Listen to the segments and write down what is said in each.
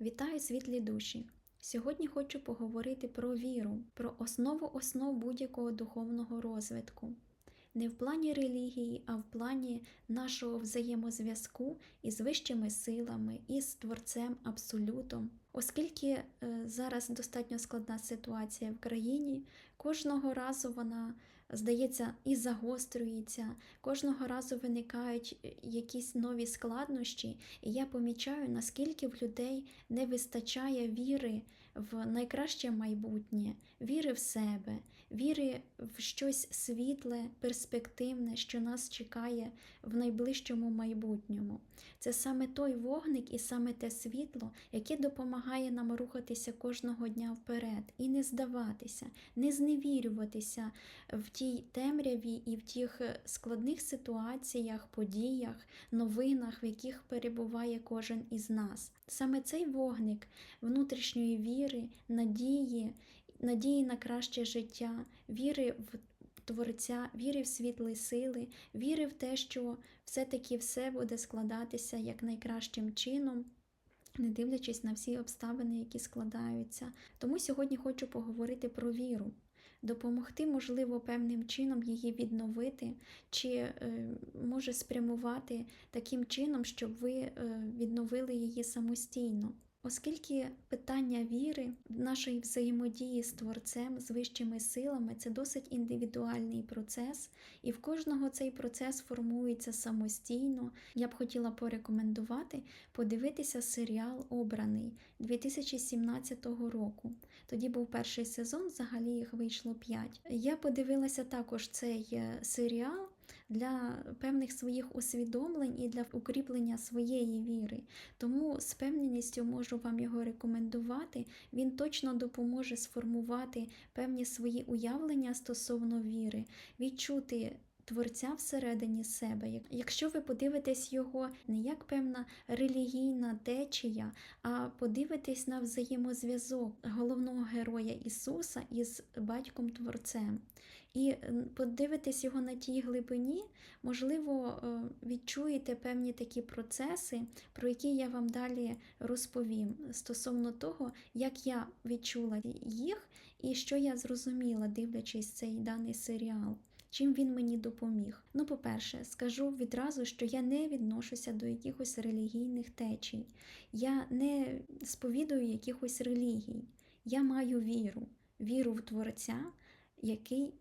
Вітаю світлі душі! Сьогодні хочу поговорити про віру, про основу основ будь-якого духовного розвитку. Не в плані релігії, а в плані нашого взаємозв'язку із вищими силами, із Творцем Абсолютом. Оскільки е, зараз достатньо складна ситуація в країні, кожного разу вона, здається, і загострюється, кожного разу виникають е, якісь нові складнощі, і я помічаю, наскільки в людей не вистачає віри в найкраще майбутнє, віри в себе, віри в щось світле, перспективне, що нас чекає в найближчому майбутньому. Це саме той вогник і саме те світло, яке допомагає нам рухатися кожного дня вперед і не здаватися, не зневірюватися в тій темряві і в тих е, складних ситуаціях, подіях, новинах, в яких перебуває кожен із нас. Саме цей вогник внутрішньої віри, надії, надії на краще життя, віри в Творця, віри в світлі сили, віри в те, що все-таки все буде складатися як найкращим чином, не дивлячись на всі обставини, які складаються. Тому сьогодні хочу поговорити про віру. Допомогти, можливо, певним чином її відновити, чи е, може спрямувати таким чином, щоб ви е, відновили її самостійно. Оскільки питання віри, нашої взаємодії з Творцем, з вищими силами це досить індивідуальний процес, і в кожного цей процес формується самостійно. Я б хотіла порекомендувати подивитися серіал Обраний 2017 року. Тоді був перший сезон, взагалі їх вийшло 5. Я подивилася також цей е, серіал для певних своїх усвідомлень і для укріплення своєї віри. Тому з певністю можу вам його рекомендувати. Він точно допоможе сформувати певні свої уявлення стосовно віри, відчути. Творця всередині себе. Якщо ви подивитесь його не як певна релігійна течія, а подивитесь на взаємозв'язок головного героя Ісуса із батьком Творцем. І подивитесь його на тій глибині, можливо, е, відчуєте певні такі процеси, про які я вам далі розповім, стосовно того, як я відчула їх і що я зрозуміла, дивлячись цей даний серіал. Чим він мені допоміг? Ну, по-перше, скажу відразу, що я не відношуся до якихось релігійних течій, я не сповідую якихось релігій. Я маю віру, віру в Творця, який е,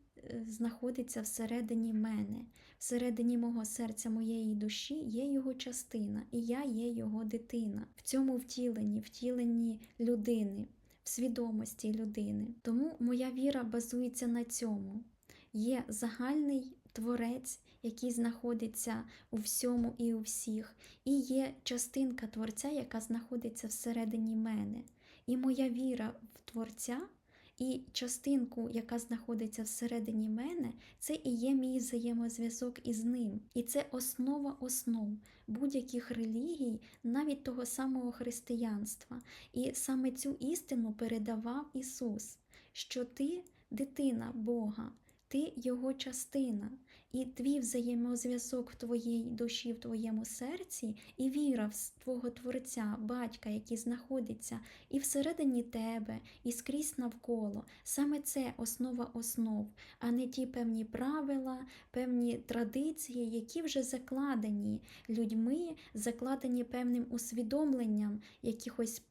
знаходиться всередині мене, всередині мого серця, моєї душі є його частина, і я є його дитина. В цьому втіленні, втіленні людини, в свідомості людини. Тому моя віра базується на цьому є загальний творець, який знаходиться у всьому і у всіх, і є частинка Творця, яка знаходиться всередині мене. І моя віра в Творця. І частинку, яка знаходиться всередині мене, це і є мій взаємозв'язок із ним. І це основа основ будь-яких релігій, навіть того самого християнства. І саме цю істину передавав Ісус, що ти дитина Бога ти його частина, і твій взаємозв'язок в твоїй душі, в твоєму серці, і віра в твого Творця, батька, який знаходиться і всередині тебе, і скрізь навколо. Саме це основа основ, а не ті певні правила, певні традиції, які вже закладені людьми, закладені певним усвідомленням якихось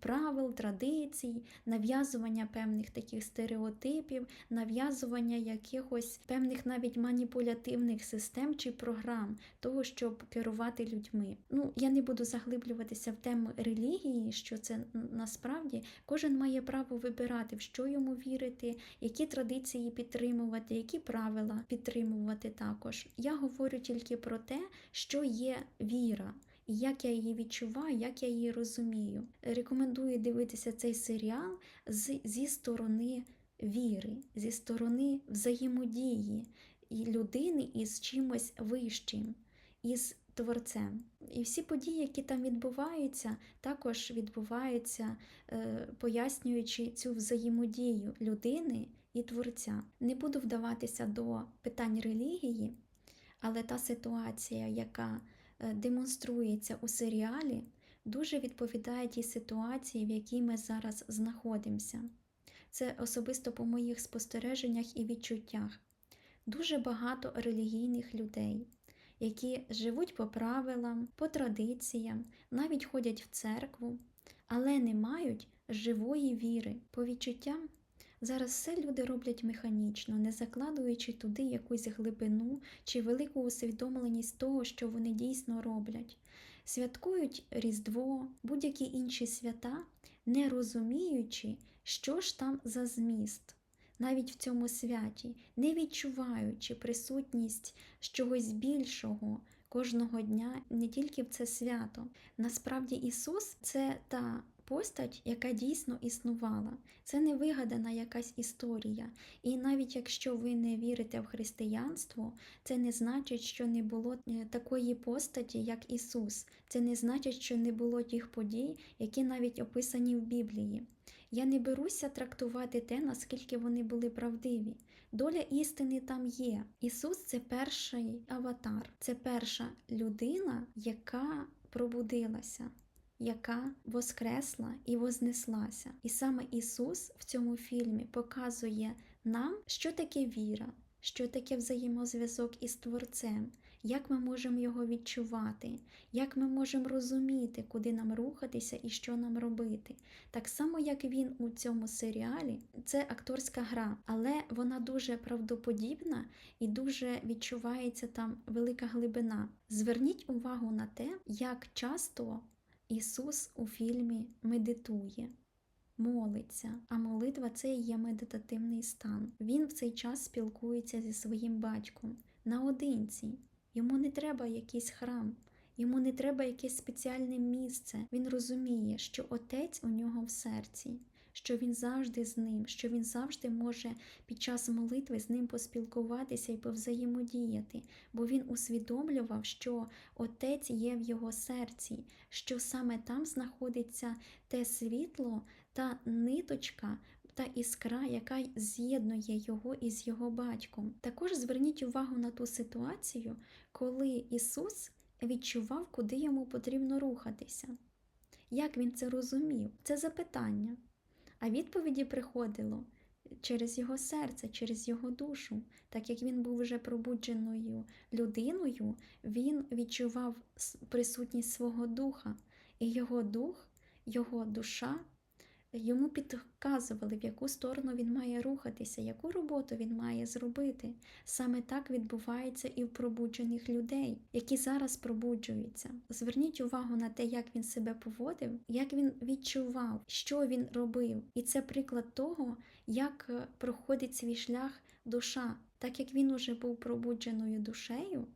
правил, традицій, нав'язування певних таких стереотипів, нав'язування якихось певних навіть маніпулятивних систем чи програм того, щоб керувати людьми. Ну, я не буду заглиблюватися в тему релігії, що це насправді кожен має право вибирати, в що йому вірити, які традиції підтримувати, які правила підтримувати також. Я говорю тільки про те, що є віра і як я її відчуваю, як я її розумію. Рекомендую дивитися цей серіал з, зі сторони віри, зі сторони взаємодії людини із чимось вищим, із творцем. І всі події, які там відбуваються, також відбуваються, е, пояснюючи цю взаємодію людини і творця. Не буду вдаватися до питань релігії, але та ситуація, яка Е, демонструється у серіалі, дуже відповідає тій ситуації, в якій ми зараз знаходимося. Це особисто по моїх спостереженнях і відчуттях. Дуже багато релігійних людей, які живуть по правилам, по традиціям, навіть ходять в церкву, але не мають живої віри. По відчуттям зараз все люди роблять механічно, не закладуючи туди якусь глибину чи велику усвідомленість того, що вони дійсно роблять. Святкують Різдво, будь-які інші свята, не розуміючи, що ж там за зміст. Навіть в цьому святі, не відчуваючи присутність чогось більшого кожного дня, не тільки в це свято. Насправді Ісус це та постать, яка дійсно існувала. Це не вигадана якась історія. І навіть якщо ви не вірите в християнство, це не значить, що не було е, такої постаті, як Ісус. Це не значить, що не було тих подій, які навіть описані в Біблії. Я не беруся трактувати те, наскільки вони були правдиві. Доля істини там є. Ісус це перший аватар, це перша людина, яка пробудилася, яка воскресла і вознеслася. І саме Ісус в цьому фільмі показує нам, що таке віра, що таке взаємозв'язок із Творцем. Як ми можемо його відчувати, як ми можемо розуміти, куди нам рухатися і що нам робити. Так само, як він у цьому серіалі, це акторська гра, але вона дуже правдоподібна і дуже відчувається там велика глибина. Зверніть увагу на те, як часто Ісус у фільмі медитує. Молиться, а молитва це і є медитативний стан. Він в цей час спілкується зі своїм батьком наодинці. Йому не треба якийсь храм, йому не треба якесь спеціальне місце. Він розуміє, що Отець у нього в серці, що він завжди з ним, що він завжди може під час молитви з ним поспілкуватися і повзаємодіяти, бо він усвідомлював, що Отець є в його серці, що саме там знаходиться те світло, та ниточка. Та іскра, яка з'єднує його із його батьком. Також зверніть увагу на ту ситуацію, коли Ісус відчував, куди йому потрібно рухатися. Як він це розумів? Це запитання. А відповіді приходило через його серце, через його душу. Так як він був вже пробудженою людиною, він відчував присутність свого духа, і його дух, його душа. Йому підказували, в яку сторону він має рухатися, яку роботу він має зробити. Саме так відбувається і в пробуджених людей, які зараз пробуджуються. Зверніть увагу на те, як він себе поводив, як він відчував, що він робив. І це приклад того, як е, проходить свій шлях душа. Так як він уже був пробудженою душею,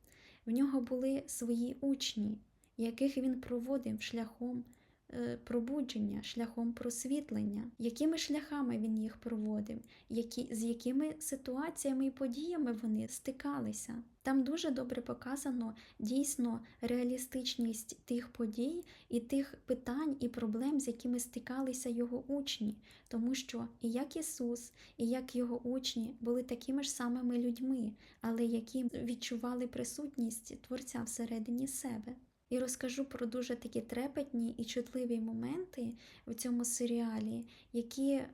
в нього були свої учні, яких він проводив шляхом. Е, пробудження, шляхом просвітлення, якими шляхами він їх проводив, які, з якими ситуаціями і подіями вони стикалися. Там дуже добре показано дійсно реалістичність тих подій і тих питань і проблем, з якими стикалися його учні, тому що і як Ісус, і як його учні були такими ж самими людьми, але які відчували присутність Творця всередині себе. І розкажу про дуже такі трепетні і чутливі моменти в цьому серіалі, які е,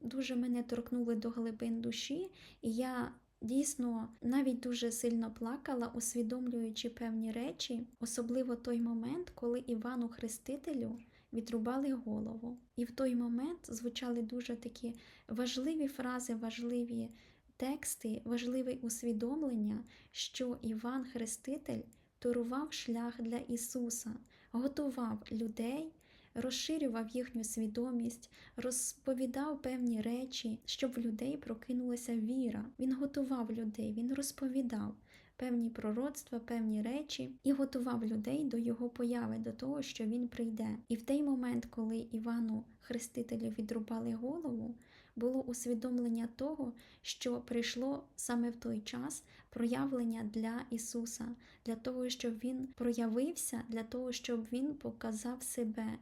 дуже мене торкнули до глибин душі, і я дійсно навіть дуже сильно плакала, усвідомлюючи певні речі, особливо той момент, коли Івану Хрестителю відрубали голову. І в той момент звучали дуже такі важливі фрази, важливі тексти, важливе усвідомлення, що Іван Хреститель турував шлях для Ісуса, готував людей, розширював їхню свідомість, розповідав певні речі, щоб в людей прокинулася віра. Він готував людей, він розповідав. Певні пророцтва, певні речі, і готував людей до його появи, до того, що він прийде. І в той момент, коли Івану Хрестителю відрубали голову, було усвідомлення того, що прийшло саме в той час проявлення для Ісуса, для того, щоб Він проявився, для того, щоб Він показав себе,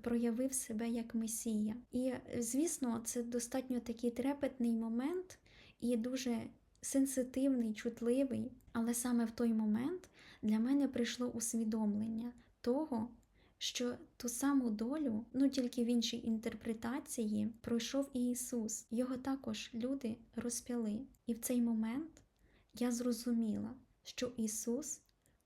проявив себе як Месія. І, звісно, це достатньо такий трепетний момент і дуже сенситивний, чутливий, але саме в той момент для мене прийшло усвідомлення того, що ту саму долю, ну тільки в іншій інтерпретації, пройшов і Ісус. Його також люди розп'яли. І в цей момент я зрозуміла, що Ісус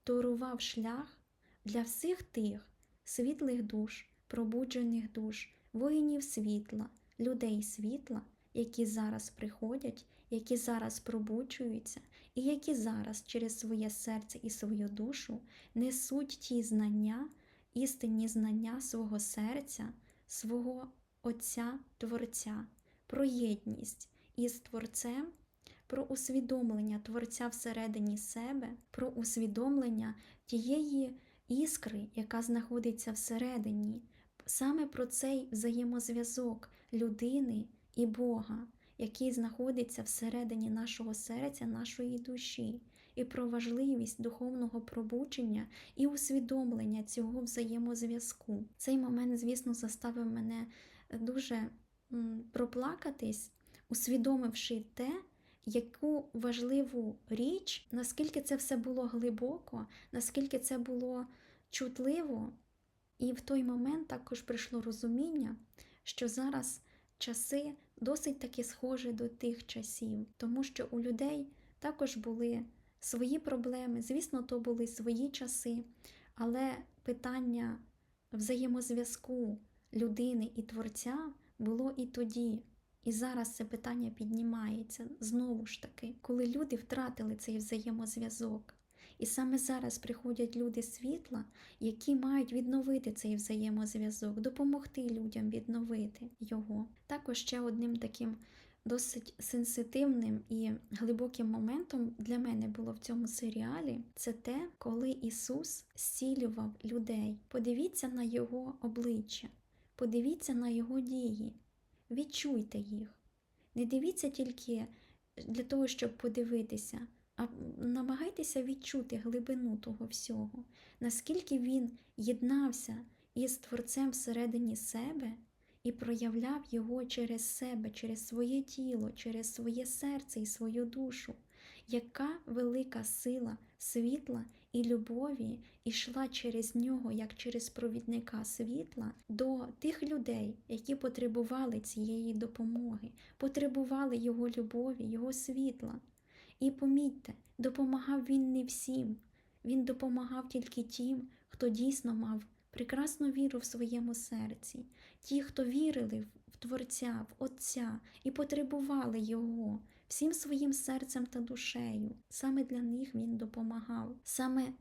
торував шлях для всіх тих світлих душ, пробуджених душ, воїнів світла, людей світла, які зараз приходять, які зараз пробуджуються, і які зараз через своє серце і свою душу несуть ті знання, істинні знання свого серця, свого Отця Творця, про єдність із Творцем, про усвідомлення Творця всередині себе, про усвідомлення тієї іскри, яка знаходиться всередині, саме про цей взаємозв'язок людини і Бога, який знаходиться всередині нашого серця, нашої душі, і про важливість духовного пробудження і усвідомлення цього взаємозв'язку. Цей момент, звісно, заставив мене дуже проплакатись, усвідомивши те, яку важливу річ, наскільки це все було глибоко, наскільки це було чутливо, і в той момент також прийшло розуміння, що зараз часи досить таки схожі до тих часів, тому що у людей також були свої проблеми. Звісно, то були свої часи, але питання взаємозв'язку людини і творця було і тоді. І зараз це питання піднімається знову ж таки, коли люди втратили цей взаємозв'язок. І саме зараз приходять люди світла, які мають відновити цей взаємозв'язок, допомогти людям відновити його. Також ще одним таким досить сенситивним і глибоким моментом для мене було в цьому серіалі це те, коли Ісус зцілював людей. Подивіться на Його обличчя, подивіться на Його дії, відчуйте їх. Не дивіться тільки для того, щоб подивитися, а намагайтеся відчути глибину того всього, наскільки він єднався із Творцем всередині себе і проявляв його через себе, через своє тіло, через своє серце і свою душу, яка велика сила світла і любові йшла через нього, як через провідника світла, до тих людей, які потребували цієї допомоги, потребували його любові, його світла. І помітьте, допомагав він не всім, він допомагав тільки тим, хто дійсно мав прекрасну віру в своєму серці, ті, хто вірили в Творця, в Отця і потребували Його всім своїм серцем та душею. Саме для них він допомагав, саме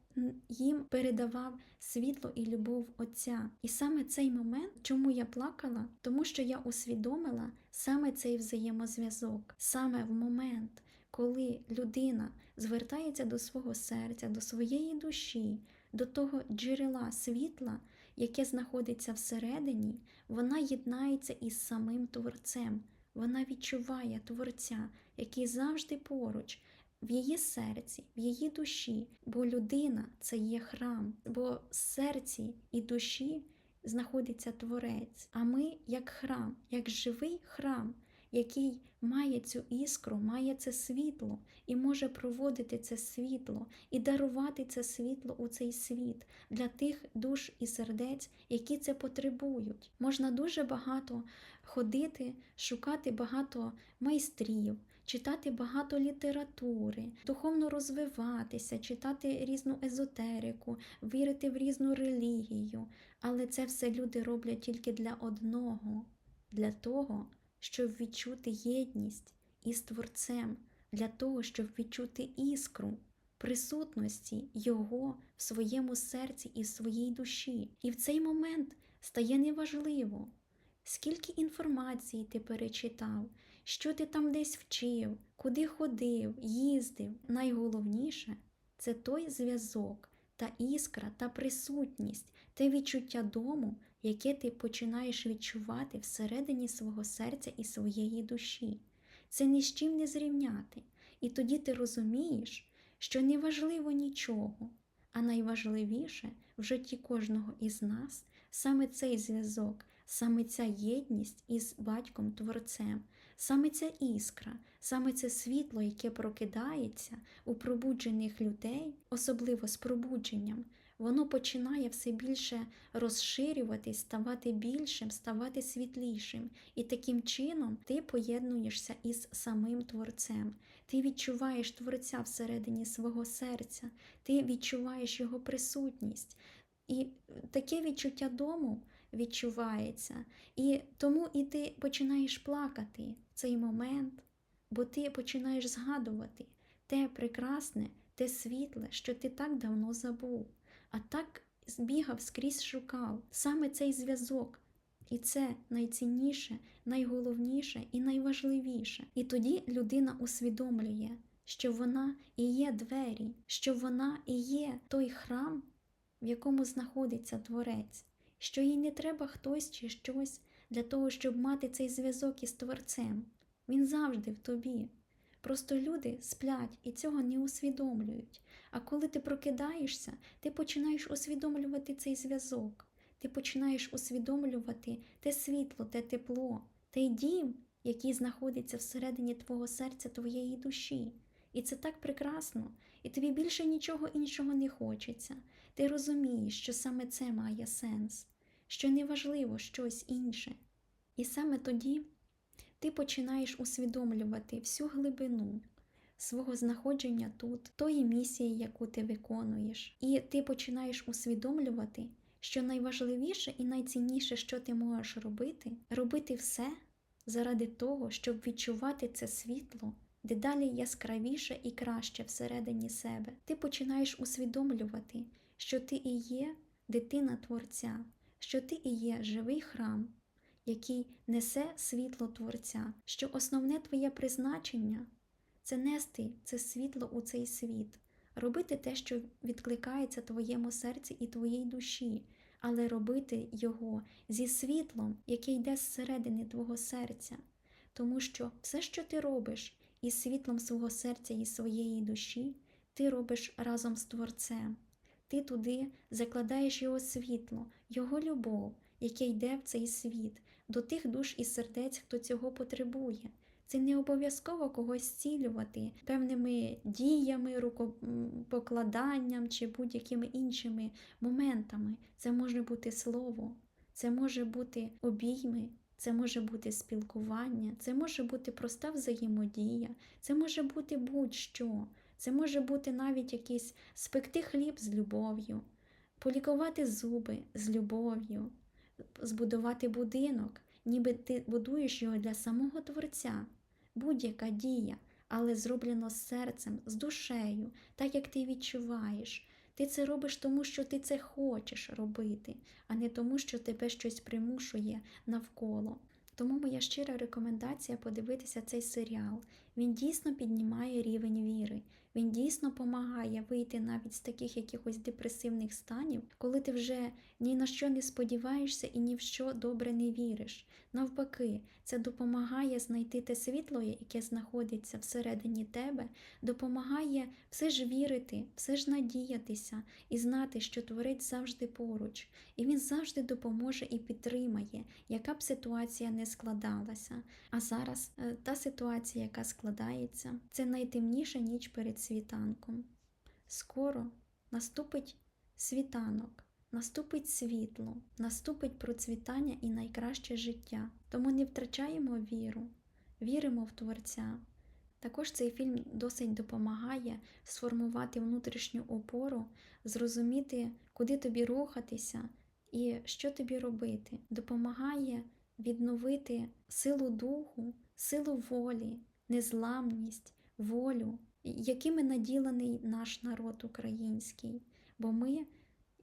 їм передавав світло і любов Отця. І саме цей момент, чому я плакала, тому що я усвідомила саме цей взаємозв'язок, саме в момент коли людина звертається до свого серця, до своєї душі, до того джерела світла, яке знаходиться всередині, вона єднається із самим Творцем. Вона відчуває Творця, який завжди поруч, в її серці, в її душі, бо людина це є храм, бо в серці і душі знаходиться Творець. А ми як храм, як живий храм який має цю іскру, має це світло і може проводити це світло і дарувати це світло у цей світ для тих душ і сердець, які це потребують. Можна дуже багато ходити, шукати багато майстрів. Читати багато літератури, духовно розвиватися, читати різну езотерику, вірити в різну релігію. Але це все люди роблять тільки для одного, для того, щоб відчути єдність із Творцем, для того, щоб відчути іскру присутності Його в своєму серці і в своїй душі. І в цей момент стає неважливо, скільки інформації ти перечитав, що ти там десь вчив, куди ходив, їздив. Найголовніше це той зв'язок, та іскра, та присутність, те відчуття дому, яке ти починаєш відчувати всередині свого серця і своєї душі. Це ні з чим не зрівняти. І тоді ти розумієш, що не важливо нічого, а найважливіше в житті кожного із нас саме цей зв'язок, саме ця єдність із батьком Творцем, саме ця іскра, саме це світло, яке прокидається у пробуджених людей, особливо з пробудженням воно починає все більше розширюватись, ставати більшим, ставати світлішим. І таким чином ти поєднуєшся із самим Творцем. Ти відчуваєш Творця всередині свого серця, ти відчуваєш його присутність. І таке відчуття дому відчувається. І тому і ти починаєш плакати цей момент, бо ти починаєш згадувати те прекрасне, те світле, що ти так давно забув, а так збігав скрізь шукав саме цей зв'язок. І це найцінніше, найголовніше і найважливіше. І тоді людина усвідомлює, що вона і є двері, що вона і є той храм, в якому знаходиться Творець, що їй не треба хтось чи щось для того, щоб мати цей зв'язок із Творцем. Він завжди в тобі. Просто люди сплять і цього не усвідомлюють. А коли ти прокидаєшся, ти починаєш усвідомлювати цей зв'язок. Ти починаєш усвідомлювати те світло, те тепло, той дім, який знаходиться всередині твого серця, твоєї душі. І це так прекрасно, і тобі більше нічого іншого не хочеться. Ти розумієш, що саме це має сенс, що неважливо щось інше. І саме тоді ти починаєш усвідомлювати всю глибину свого знаходження тут, тої місії, яку ти виконуєш, і ти починаєш усвідомлювати, що найважливіше і найцінніше, що ти можеш робити, робити все заради того, щоб відчувати це світло. Дедалі яскравіше і краще всередині себе. Ти починаєш усвідомлювати, що ти і є дитина Творця, що ти і є живий храм, який несе світло Творця, що основне твоє призначення це нести це світло у цей світ, робити те, що відкликається твоєму серці і твоїй душі, але робити його зі світлом, яке йде зсередини твого серця. Тому що все, що ти робиш із світлом свого серця і своєї душі, ти робиш разом з Творцем. Ти туди закладаєш його світло, його любов, яке йде в цей світ, до тих душ і сердець, хто цього потребує. Це не обов'язково когось зцілювати певними діями, рукопокладанням чи будь-якими іншими моментами. Це може бути слово, це може бути обійми, це може бути спілкування, це може бути проста взаємодія, це може бути будь-що. Це може бути навіть якийсь спекти хліб з любов'ю, полікувати зуби з любов'ю, збудувати будинок, ніби ти будуєш його для самого Творця. Будь-яка дія, але зроблено з серцем, з душею, так як ти відчуваєш. Ти це робиш тому, що ти це хочеш робити, а не тому, що тебе щось примушує навколо. Тому моя щира рекомендація подивитися цей серіал. Він дійсно піднімає рівень віри. Він дійсно допомагає вийти навіть з таких якихось депресивних станів, коли ти вже ні на що не сподіваєшся і ні в що добре не віриш. Навпаки, це допомагає знайти те світло, яке знаходиться всередині тебе, допомагає все ж вірити, все ж надіятися і знати, що творець завжди поруч, і він завжди допоможе і підтримає, яка б ситуація не складалася. А зараз е, та ситуація, яка складається, це найтемніша ніч перед світанком. Скоро наступить світанок, наступить світло, наступить процвітання і найкраще життя. Тому не втрачаємо віру, віримо в Творця. Також цей фільм досить допомагає сформувати внутрішню опору, зрозуміти, куди тобі рухатися і що тобі робити. Допомагає відновити силу духу, силу волі, незламність, волю, якими наділений наш народ український, бо ми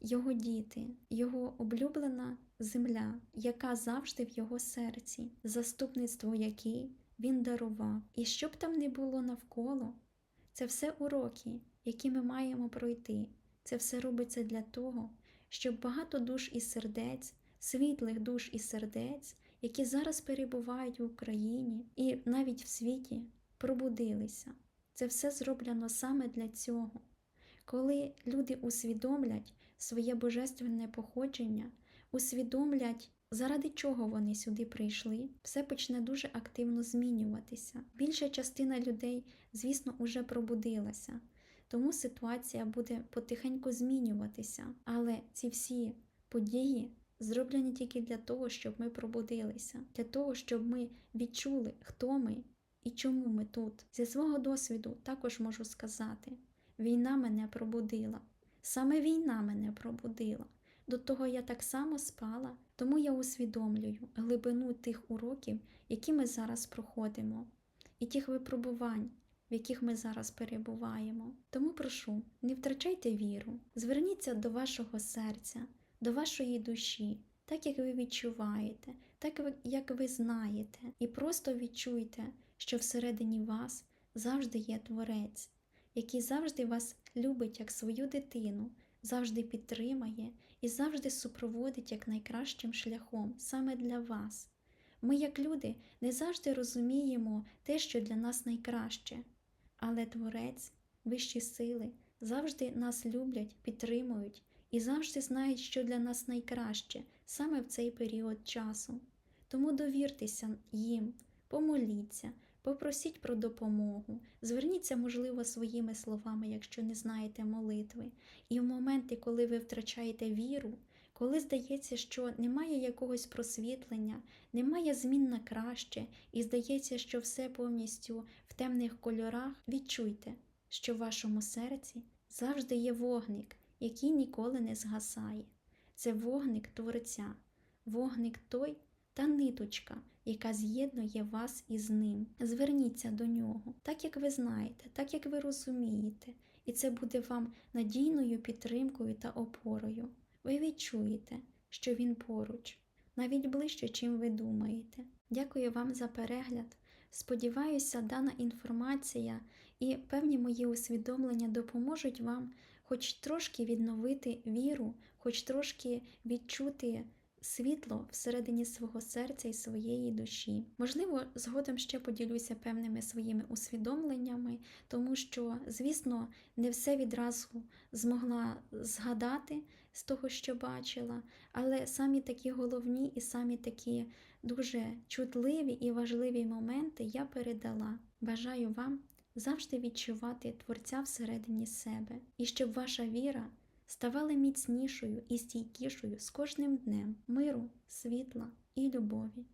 його діти, його облюблена земля, яка завжди в його серці, заступництво який він дарував. І що б там не було навколо, це все уроки, які ми маємо пройти. Це все робиться для того, щоб багато душ і сердець, світлих душ і сердець, які зараз перебувають в Україні і навіть в світі, пробудилися. Це все зроблено саме для цього. Коли люди усвідомлять своє божественне походження, усвідомлять, заради чого вони сюди прийшли, все почне дуже активно змінюватися. Більша частина людей, звісно, уже пробудилася, тому ситуація буде потихеньку змінюватися. Але ці всі події зроблені тільки для того, щоб ми пробудилися, для того, щоб ми відчули, хто ми і чому ми тут. Зі свого досвіду також можу сказати: війна мене пробудила. Саме війна мене пробудила. До того я так само спала, тому я усвідомлюю глибину тих уроків, які ми зараз проходимо, і тих випробувань, в яких ми зараз перебуваємо. Тому прошу, не втрачайте віру, зверніться до вашого серця, до вашої душі, так як ви відчуваєте, так як ви знаєте, і просто відчуйте, що всередині вас завжди є Творець, який завжди вас любить як свою дитину, завжди підтримає і завжди супроводить як найкращим шляхом саме для вас. Ми, як люди, не завжди розуміємо те, що для нас найкраще, але Творець, вищі сили завжди нас люблять, підтримують і завжди знають, що для нас найкраще саме в цей період часу. Тому довіртеся їм, помоліться, попросіть про допомогу, зверніться, можливо, своїми словами, якщо не знаєте молитви. І в моменти, коли ви втрачаєте віру, коли здається, що немає якогось просвітлення, немає змін на краще, і здається, що все повністю в темних кольорах, відчуйте, що в вашому серці завжди є вогник, який ніколи не згасає. Це вогник Творця, вогник той та ниточка, яка з'єднує вас із ним. Зверніться до нього, так як ви знаєте, так як ви розумієте, і це буде вам надійною підтримкою та опорою. Ви відчуєте, що він поруч, навіть ближче, чим ви думаєте. Дякую вам за перегляд. Сподіваюся, дана інформація і певні мої усвідомлення допоможуть вам хоч трошки відновити віру, хоч трошки відчути світло всередині свого серця і своєї душі. Можливо, згодом ще поділюся певними своїми усвідомленнями, тому що, звісно, не все відразу змогла згадати з того, що бачила, але самі такі головні і самі такі дуже чутливі і важливі моменти я передала. Бажаю вам завжди відчувати Творця всередині себе, і щоб ваша віра ставала міцнішою і стійкішою з кожним днем миру, світла і любові.